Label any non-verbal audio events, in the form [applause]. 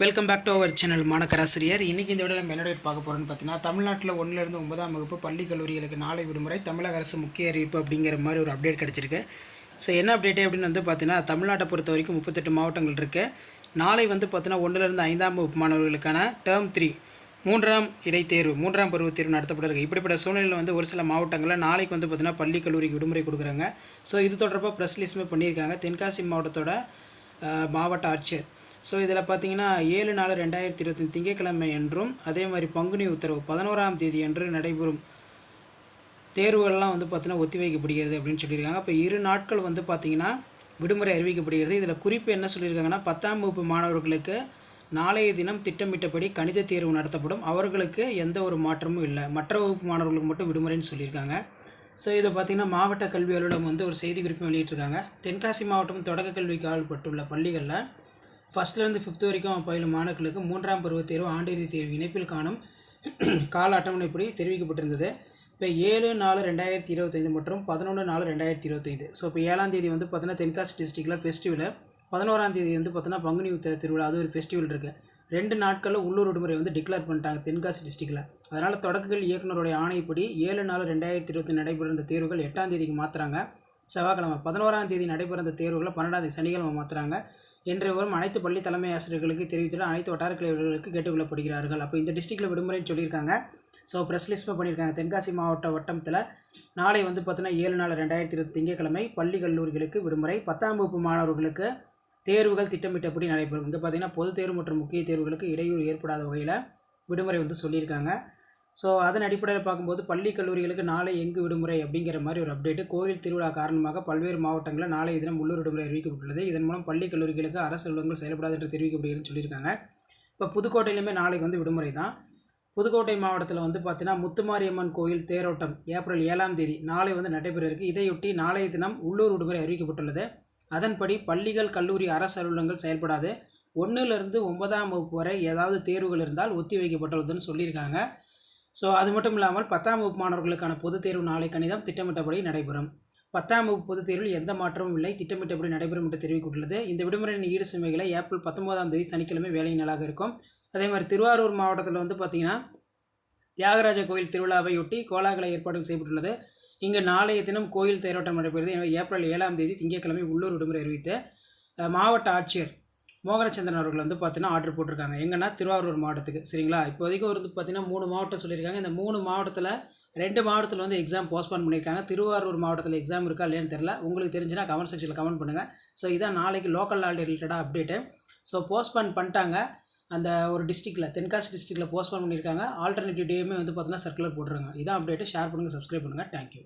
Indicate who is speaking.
Speaker 1: Welcome back to our channel மாணக்கராசிரியர் இன்றைக்கி இந்த video நம்ம பார்க்க போகிறோம்னு பார்த்தீங்கன்னா தமிழ்நாட்டில் ஒன்றிலிருந்து ஒன்பதாம் வகுப்பு பள்ளி கல்லூரிகளுக்கு நாளை விடுமுறை தமிழக அரசு முக்கிய அறிவிப்பு அப்படிங்கிற மாதிரி ஒரு அப்டேட் கிடச்சிருக்கு. ஸோ என்ன அப்டேட்டு அப்படின்னு வந்து பார்த்தீங்கன்னா தமிழ்நாட்டை பொறுத்த வரைக்கும் முப்பத்தெட்டு மாவட்டங்கள் இருக்குது நாளை வந்து பார்த்தீங்கன்னா ஒன்றிலிருந்து ஐந்தாம் வகுப்பு மாணவர்களுக்கான டேர்ம் த்ரீ மூன்றாம் இடைத்தேர்வு மூன்றாம் பருவ தேர்வு நடத்தப்பட இப்படிப்பட்ட சூழ்நிலையில் வந்து ஒரு சில மாவட்டங்களில் நாளைக்கு வந்து பார்த்தீங்கன்னா பள்ளி கல்லூரிக்கு விடுமுறை கொடுக்குறாங்க. ஸோ இது தொடர்பாக ப்ரெஸ் லிஸ்ட்டுமே பண்ணியிருக்காங்க. தென்காசி மாவட்டத்தோட மாவட்ட ஆட்சியர் ஸோ இதில் பார்த்தீங்கன்னா ஏழு நாலு ரெண்டாயிரத்தி இருபத்தி திங்கட்கிழமை என்றும் அதே மாதிரி பங்குனி உத்தரவு பதினோராம் தேதி என்று நடைபெறும் தேர்வுகள்லாம் வந்து பார்த்திங்கன்னா ஒத்தி வைக்கப்படுகிறது அப்படின்னு சொல்லியிருக்காங்க. இப்போ இரு நாட்கள் வந்து பார்த்திங்கன்னா விடுமுறை அறிவிக்கப்படுகிறது. இதில் குறிப்பு என்ன சொல்லியிருக்காங்கன்னா பத்தாம் வகுப்பு மாணவர்களுக்கு நாளைய தினம் திட்டமிட்டபடி கணித தேர்வு நடத்தப்படும். அவர்களுக்கு எந்த ஒரு மாற்றமும் இல்லை. மற்ற வகுப்பு மாணவர்களுக்கு மட்டும் விடுமுறைன்னு சொல்லியிருக்காங்க. ஸோ இதை பார்த்தீங்கன்னா மாவட்ட கல்வி அலுவலகம் வந்து ஒரு செய்தி குறிப்பு வெளியிட்டிருக்காங்க. தென்காசி மாவட்டம் தொடக்க கல்விக்கு ஆள்பட்டுள்ள பள்ளிகளில் ஃபஸ்ட்லேருந்து ஃபிஃப்த் வரைக்கும் பயிலும் மாணவர்களுக்கு மூன்றாம் பருவ தேர்வு ஆண்டிறுதி தேர்வு இணைப்பில் காணும் [clears throat] கால அட்டவணைப்படி தெரிவிக்கப்பட்டிருந்தது. இப்போ ஏழு நாலு ரெண்டாயிரத்தி இருபத்தைந்து மற்றும் பதினொன்று நாலு ரெண்டாயிரத்தி இருபத்தைந்து. ஸோ இப்போ ஏழாம் தேதி வந்து பார்த்தீங்கன்னா தென்காசி டிஸ்ட்ரிக்டில் ஃபெஸ்டிவல் பதினோராம் தேதி வந்து பார்த்தீங்கன்னா பங்குனி உத்த திருவிழா அது ஒரு ஃபெஸ்டிவல் இருக்குது ரெண்டு நாட்களில் உள்ளூர் விடுமுறை வந்து டிக்ளேர் பண்ணிட்டாங்க தென்காசி டிஸ்ட்ரிக்டில் அதனால் தொடக்கங்கள் இயக்குனருடைய ஆணைப்படி ஏழு நாலு ரெண்டாயிரத்தி இருபத்தி நடைபெறும் இந்த தேர்வுகள் எட்டாம் தேதிக்கு மாற்றுறாங்க செவ்வாய்க்கிழமை பதினோராம் தேதி நடைபெறும் இந்த தேர்வுகளை பன்னெண்டாம் தேதி சனிக்கிழமை மாற்றுறாங்க என்ற வரும் அனைத்து பள்ளி தலைமை ஆசிரியர்களுக்கு தெரிவித்துள்ள அனைத்து வட்டார கேட்டுக்கொள்ளப்படுகிறார்கள். அப்போ இந்த டிஸ்ட்ரிக்டில் விடுமுறைன்னு சொல்லியிருக்காங்க. ஸோ ப்ரெஸ் லிஸ்ட் பண்ணியிருக்காங்க. தென்காசி மாவட்ட வட்டத்தில் நாளை வந்து பார்த்தீங்கன்னா ஏழு நாலு ரெண்டாயிரத்தி இருபது திங்கட்கிழமை பள்ளி கல்லூரிகளுக்கு விடுமுறை. பத்தாம் வகுப்பு மாணவர்களுக்கு தேர்வுகள் திட்டமிட்டபடி நடைபெறும். இங்கே பார்த்தீங்கன்னா பொதுத் தேர்வு மற்றும் முக்கிய தேர்வுகளுக்கு இடையூறு ஏற்படாத வகையில் விடுமுறை வந்து சொல்லியிருக்காங்க. ஸோ அதன் அடிப்படையில் பார்க்கும்போது பள்ளி கல்லூரிகளுக்கு நாளை எங்கு விடுமுறை அப்படிங்கிற மாதிரி ஒரு அப்டேட்டு கோயில் திருவிழா காரணமாக பல்வேறு மாவட்டங்களில் நாளைய தினம் உள்ளூர் விடுமுறை அறிவிக்கப்பட்டுள்ளது. இதன் மூலம் பள்ளி கல்லூரிகளுக்கு அரசு அலுவலகங்கள் செயல்படாது என்று தெரிவிக்கப்படுகிறதுன்னு சொல்லியிருக்காங்க. இப்போ புதுக்கோட்டையிலுமே நாளைக்கு வந்து விடுமுறை தான். புதுக்கோட்டை மாவட்டத்தில் வந்து பார்த்தீங்கன்னா முத்துமாரியம்மன் கோயில் தேரோட்டம் ஏப்ரல் ஏழாம் தேதி நாளை வந்து நடைபெற இருக்குது இதையொட்டி நாளைய தினம் உள்ளூர் விடுமுறை அறிவிக்கப்பட்டுள்ளது. அதன்படி பள்ளிகள் கல்லூரி அரசு அலுவலகங்கள் செயல்படாது. ஒன்றிலிருந்து ஒன்பதாம் வகுப்பு வரை ஏதாவது தேர்வுகள் இருந்தால் ஒத்தி வைக்கப்பட்டுள்ளதுன்னு சொல்லியிருக்காங்க. ஸோ அது மட்டும் இல்லாமல் பத்தாம் வகுப்பு மாணவர்களுக்கான பொதுத் தேர்வு நாளை கணிதம் திட்டமிட்டபடி நடைபெறும். பத்தாம் வகுப்பு பொதுத் தேர்வில் எந்த மாற்றமும் இல்லை திட்டமிட்டபடி நடைபெறும் என்று தெரிவிக்கப்பட்டுள்ளது. இந்த விடுமுறையின் ஈடு சுமைகளை ஏப்ரல் பத்தொன்பதாம் தேதி சனிக்கிழமை வேலை நாளாக இருக்கும். அதே மாதிரி திருவாரூர் மாவட்டத்தில் வந்து பார்த்திங்கன்னா தியாகராஜ கோயில் திருவிழாவையொட்டி கோலாகல ஏற்பாடுகள் செய்யப்பட்டுள்ளது. இங்கு நாளைய தினம் கோயில் தேரோட்டம் நடைபெறுகிறது எனவே ஏப்ரல் ஏழாம் தேதி திங்கட்கிழமை உள்ளூர் விடுமுறை அறிவித்த மாவட்ட ஆட்சியர் மோகனச்சந்திரன் அவர்கள் வந்து பார்த்தீங்கன்னா ஆர்டர் போட்டிருக்காங்க. எங்கன்னா? திருவாரூர் மாவட்டத்துக்கு. சரிங்களா? இப்போதைக்கு ஒரு வந்து பார்த்தீங்கன்னா மூணு மாவட்டம் சொல்லியிருக்காங்க. இந்த மூணு மாவட்டத்தில் ரெண்டு மாவட்டத்தில் வந்து எக்ஸாம் போஸ்ட்பான் பண்ணியிருக்காங்க. திருவாரூர் மாவட்டத்தில் எக்ஸாம் இருக்கா இல்லையான்னு தெரில உங்களுக்கு தெரிஞ்சுன்னா கமெண்ட் செக்ஷனில் கமெண்ட் பண்ணுங்கள் ஸோ இதான் நாளைக்கு லோக்கல் நாள் ரிலேட்டடாக அப்டேட்டு ஸோ போஸ்ட்பான் பண்ணிட்டாங்க. அந்த ஒரு டிஸ்ட்ரிக்டில் தென்காசி டிஸ்ட்ரிக்டில் போஸ்ட்பான் பண்ணியிருக்காங்க. ஆல்டர்னேட்டிவ் டேயுமே வந்து பார்த்தீங்கன்னா சர்க்குலர் போட்டுருங்க இதான் அப்டேட்டு ஷேர் பண்ணுங்கள் சப்ஸ்கிரைப் பண்ணுங்கள் தேங்க்யூ